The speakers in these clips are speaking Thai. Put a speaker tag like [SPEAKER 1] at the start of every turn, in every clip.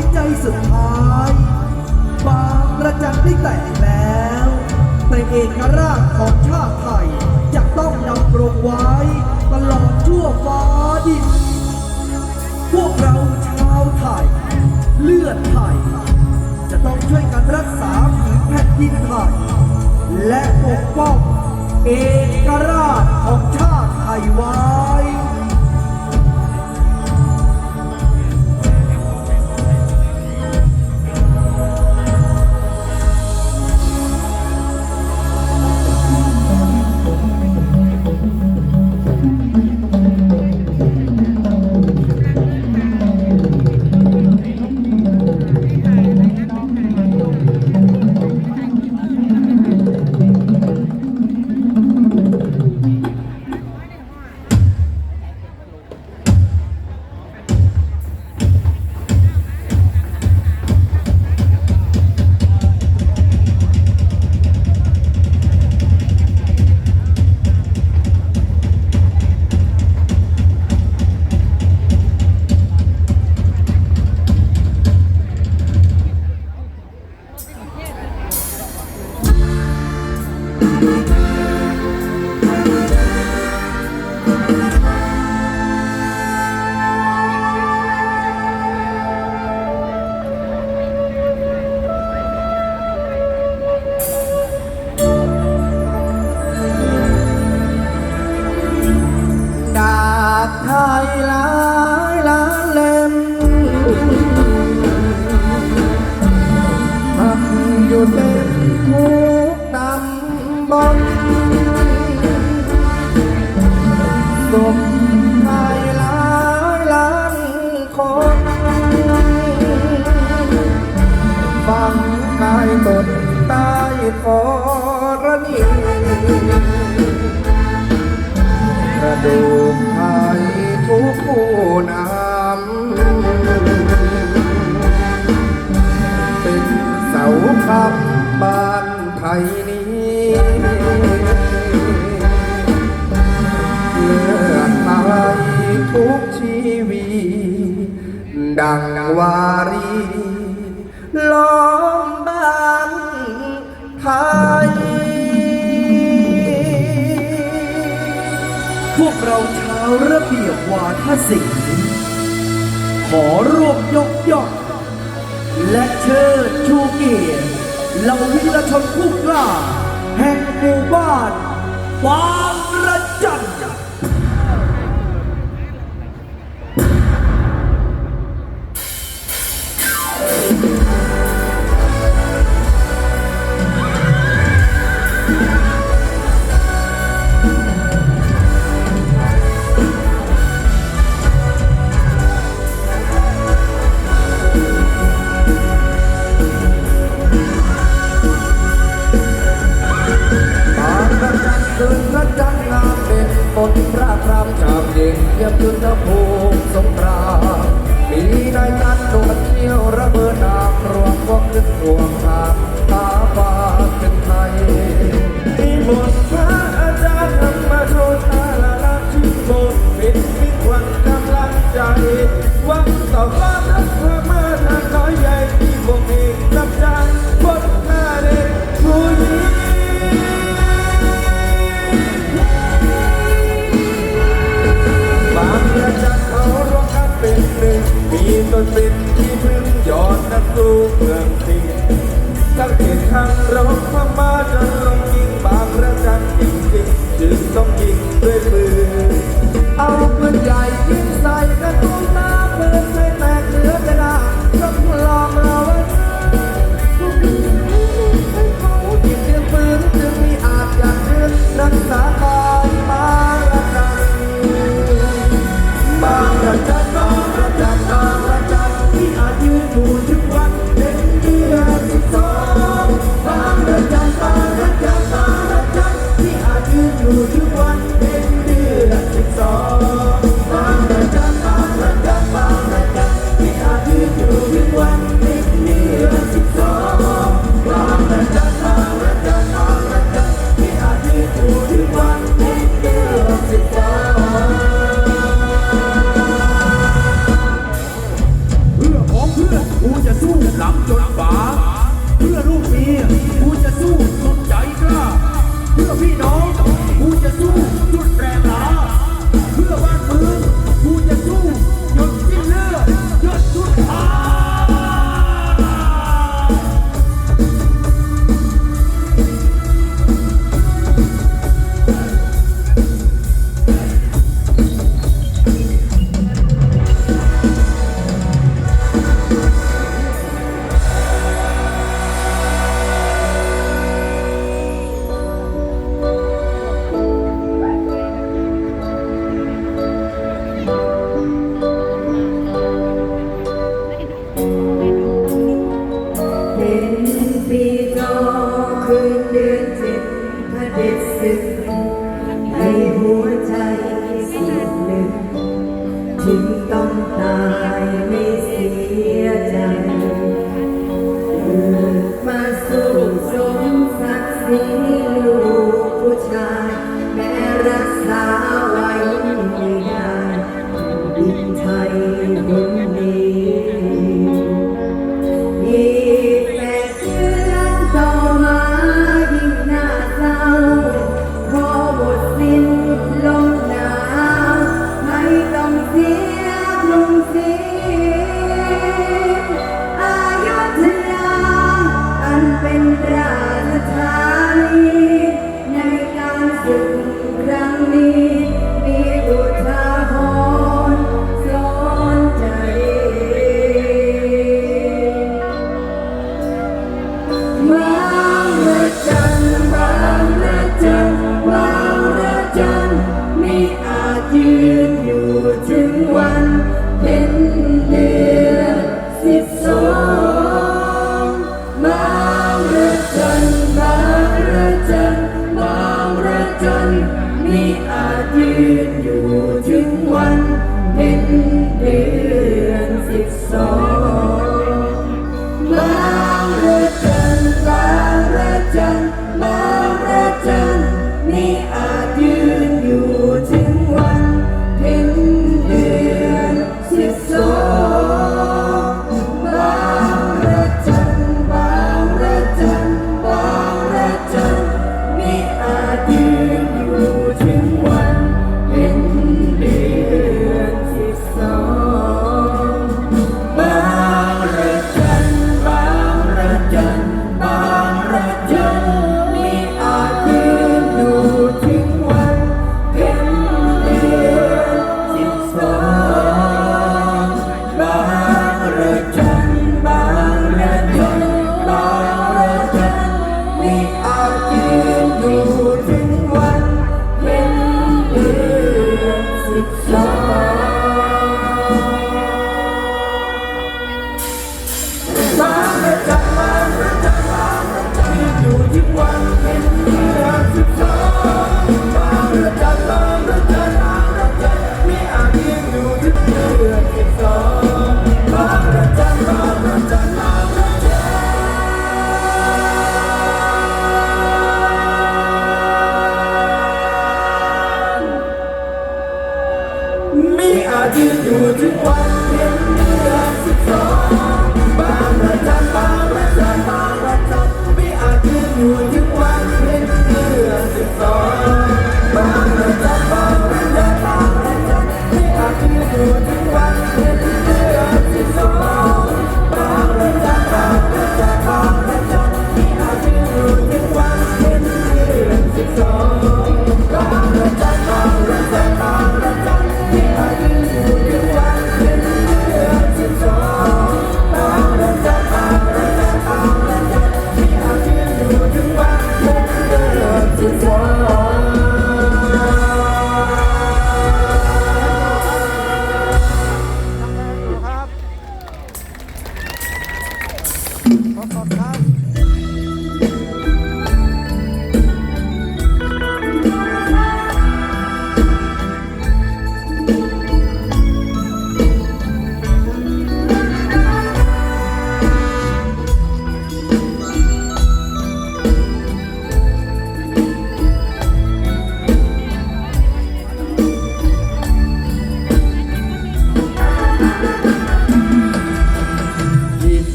[SPEAKER 1] ายใจสุดท้ายบางประจันได้แตกแล้วแต่เอกราชของชาติไทยจะต้องดำรงไว้ ตลอดชั่วฟ้าดิน พวกเราชาวไทย เลือดไทย จะต้องช่วยกันรักษาผืนแผ่นดินไทย และปกป้องเอกราชของชาติไทยไว้ำ
[SPEAKER 2] บลศพไทยหลายล้านคนฟังกายตนใต้กรณีกระดูกไทยทุกผู้นำเป็นเสาคำบ้านไทยนี้ ทุกชีวีดังวารีล้อมบ้านไทย
[SPEAKER 1] พวกเราชาวระเบียบวาทศิลป์ขอร่วมยกย่องและเชิดชูเกียรติเหล่าวีรชนผู้กล้าแห่งหมู่บ้านบา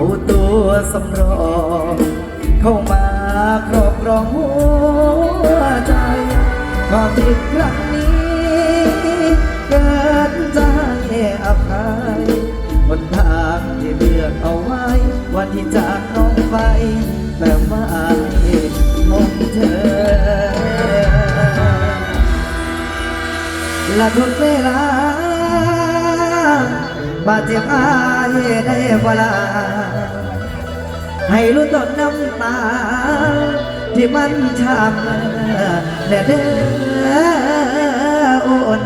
[SPEAKER 1] า
[SPEAKER 2] ตัว
[SPEAKER 3] สำ
[SPEAKER 1] รอง เข้ามาครอบครองหัวใจความผิดครั้งนี้เกิดจากแย่อภัยบนทางที่เลือกเอาไว้ วันที่จากน้องไปแต่มาอายมองเธอ และทุกเวลาบาดเจ็บอา ไดวลา ให้รู้ต้นน้ำตา ที่มันช้ำและเด้ออ่น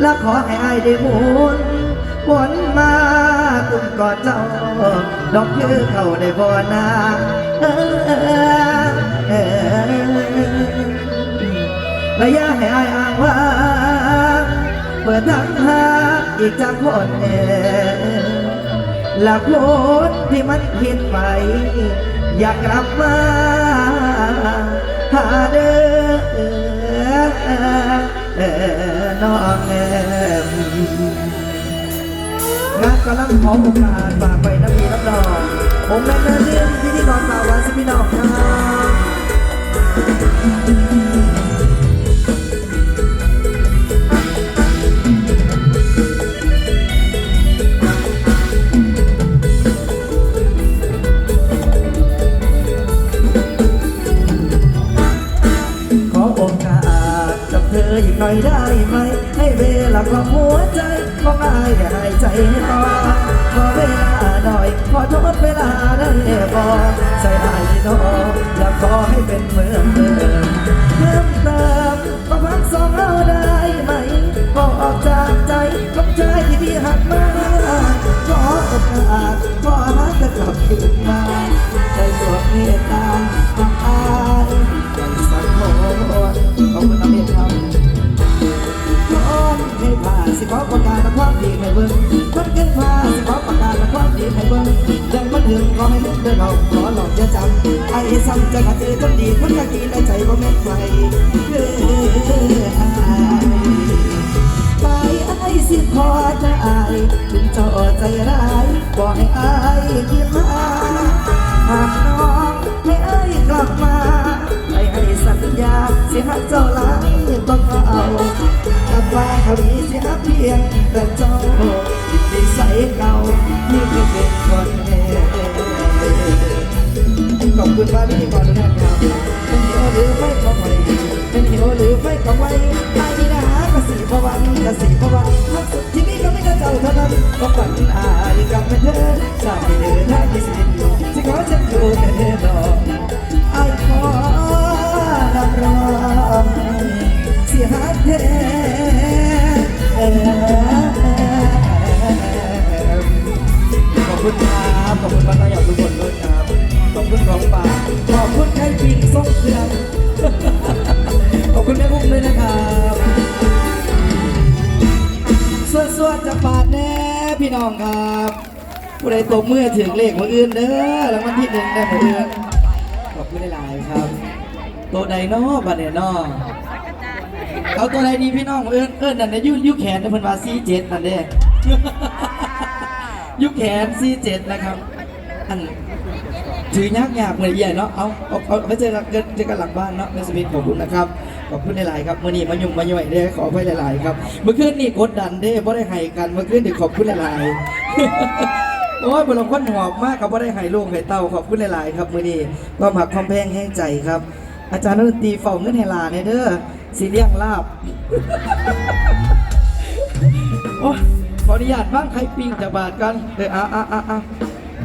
[SPEAKER 1] และขอให้อายได้หมุนวนมาตุ้มกอดเจ้าดอกยื้อเข้าได้บ่นาและอระยให้อายอ้างว่าเมื่อทั้งห้ อีกจากคนเอหลักโลดที่มันคิดไปอยากกลับมาหาเด้อน้องแอมงานกำลังขอโอกาสฝากไปน้ำมีน้ำดองผมแม่นเรื่องพิธีกรฝากไว้สิพี่น้องครับ หน่อยได้ไหม ให้เวลาความหัวใจของอายได้หายใจต่อขอเวลาหน่อย ขอโทษเวลาได้บ่ใส่ได้นออยากขอให้เป็นเหมือนเดิมเพิ่มเติมก็พักสองเอาได้ไหมบอกออกจากใจของใจที่พี่หักมาขอโอกาสขอหาจะกลับคืนมาใจโปรดเมตตา ขอประกาศความดีให้เบิ่งคนเกินผ่าสิขอประกาศความดีให้เบิ่งยังมาถึงขอให้เดินออกขอหลอกจะจำไอ้ซ้ำจะกระเจอคนดีคนกะกีและใจบ่แม่นไฟเอออายไปไอ้สิขอจะอายถึงเจ้าใจร้ายบ่ให้อายคิดมาหากน้องให้อายกลับมาให้ให้สัญญาสิหักเจ้าหลาย ต้องเอากลับมาเขาดีเสิหักเพียงแต่เจ้าติดนิสัยเก่านี่คือเป็นคนเอขอบคุณมากพิธีกรทุกท่านครับเป็นหิวหรือไม่ก็ไม่เป็นหิวหรือไม่ก็ไม่ไอ้นี่นะกระสีพวันกระสีพวันทักสุดที่นี่ก็ไม่กระเจ้าเท่านั้นก็ฝันอายกับเป็นเธอสามเดินทางที่สิบที่ขอฉันอยู่แค่เธอดอ ขอบคุณครับขอบคุณบ้านนายทุกคนด้วยครับขอบคุณของป่ากขอบคุณไข่ปิงส่งเชืองขอบคุณแม่พุ่มด้วยนะครับสวดๆจะปาดแน่พี่น้องครับผู้ใดตบมือถึงเลขมืออื่นเด้อรางวัลที่หนึ่งได้มืออื่นขอบคุณหลายครับ ตัวใดนอบัดเนี่ยนอ เอาตัวใดดีพี่น้องเอิ้นเอิ้นนั่นนะยุยุแขนนะเพิ่นว่าซีเจ็ดนั่นเด้ยุแขนซีเจ็ดนะครับอันถือยากยากเหมือนใหญ่เนาะเอาเอาเอาไปเจอกันเจอกันหลังบ้านเนาะแม่สมิธขอบคุณนะครับขอบคุณหลายๆครับมื่อนี้มายุ่งมาย่อยเด้ขอไปหลายๆครับ เมื่อคืนนี่กดดันเด้บ่ได้ให้กันเมื่อคืนนี่ขอบคุณหลายๆโอ้ยบุรุษคนหอบมากครับว่าได้ไห้ลูกไห้เต้าขอบคุณหลาย ๆ ครับ มือนี้ความหักความแพงแห้งใจครับ อาจารย์นักดนตรีเฝ้าเงินให้หลานเด้อสีเลี้ยงลาบ โอ้ยขออนุญาตบ้างใครปิ้งจากบาทกันเออออะอะอะ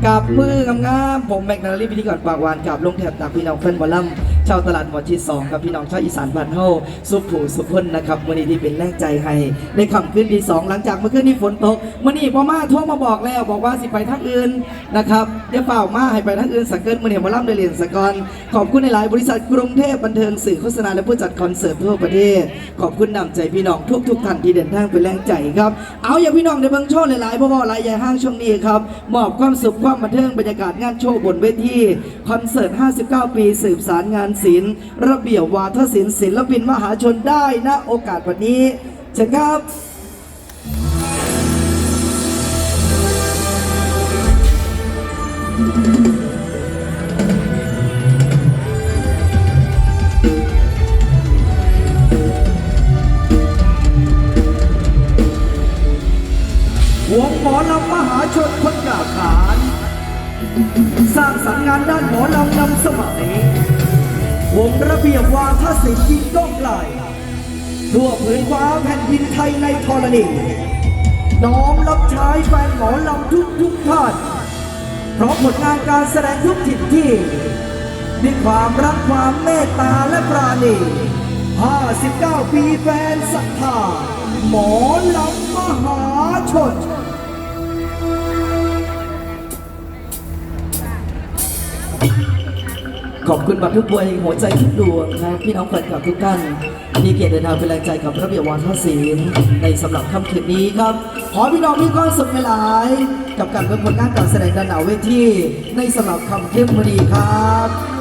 [SPEAKER 1] กับมืองามๆผมแบกนาลีพิธีกรปากหวานกับลงแถบจากพี่น้องแฟนบอลลัมชาวตลาดหมอชิดสองกับพี่น้องชาวอีสานบ้านเฮาสุผูสุพนนะครับวันนี้ที่เป็นแรงใจให้ในค่ำคืนที่สองหลังจากเมื่อคืนนี้ฝนตกมื่อนี้พ่อมาโทั่วมาบอกแล้ว บอกว่าสิไปทางอื่นนะครับอย่าเปล่ามาให้ไปทางอื่นสักเกินมื่อนี้หมอลลัมได้เรียนสกอนขอบคุณในหลายบริษัทกรุงเทพบันเทิงสื่อโฆษณาและผู้จัดคอนเสิร์ตทั่วประเทศ ขอบคุณนำใจพี่น้องทุกทุกท่านที่เดินทางเป็นแรงใจครับเอาอย่าพี่น้องในบิ่งโชว์หลายๆพราะว่าหลายใหญ่ห้างช่วงนี้ครับมอบความสุขความบันเทิงบรรยากาศงานโชว์บนเวทีคอนเสิร์ต 59 ปีสืบสารงานศิลป์ระเบียบวาทศิลป์ศิลปินมหาชนได้ณโอกาสวันนี้เชิญครับว สร้างสรรค์งานด้านหมอลำนำสมัยวงระเบียบวาทศิลป์ยิ่งก้องไกลทั่วผืนฟ้าแผ่นดินไทยในธรณีน้อมรับใช้แฟนหมอลำทุกทุกท่านเพราะผลงานการแสดงทุกถิ่นที่ด้วยความรักความเมตตาและปราณี 59 ปีแฟนศรัทธาหมอลำมหาชน ขอบคุณบัตรทุกบวยหัวใจทุกดวงนะพี่น้องแฟนคลับทุกท่านมีเกียรติเดินทางเป็นแรงใจกับระเบียบวาทศิลป์ในสำหรับค่ำคืนนี้ครับ ขอให้พี่น้องมีความสุขหลาย กับการเป็นผลงานการแสดงด้านหนาเวทีในสำหรับคำเทียม
[SPEAKER 4] พอดีค
[SPEAKER 5] รับ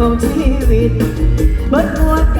[SPEAKER 4] come to hear it. But what?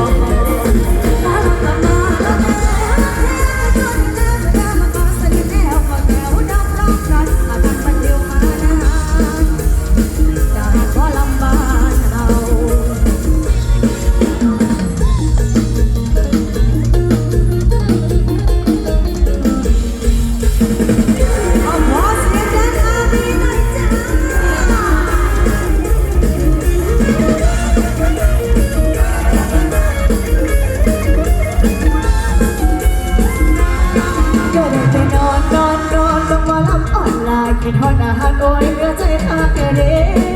[SPEAKER 4] ก็
[SPEAKER 5] ได้
[SPEAKER 4] ไปนอ
[SPEAKER 5] นนอนนอน
[SPEAKER 4] ต้องมาลับออนไลน์กินทอด
[SPEAKER 5] อาหา
[SPEAKER 4] รโอ้
[SPEAKER 5] ยเนื้อใจ
[SPEAKER 6] คาเฟ่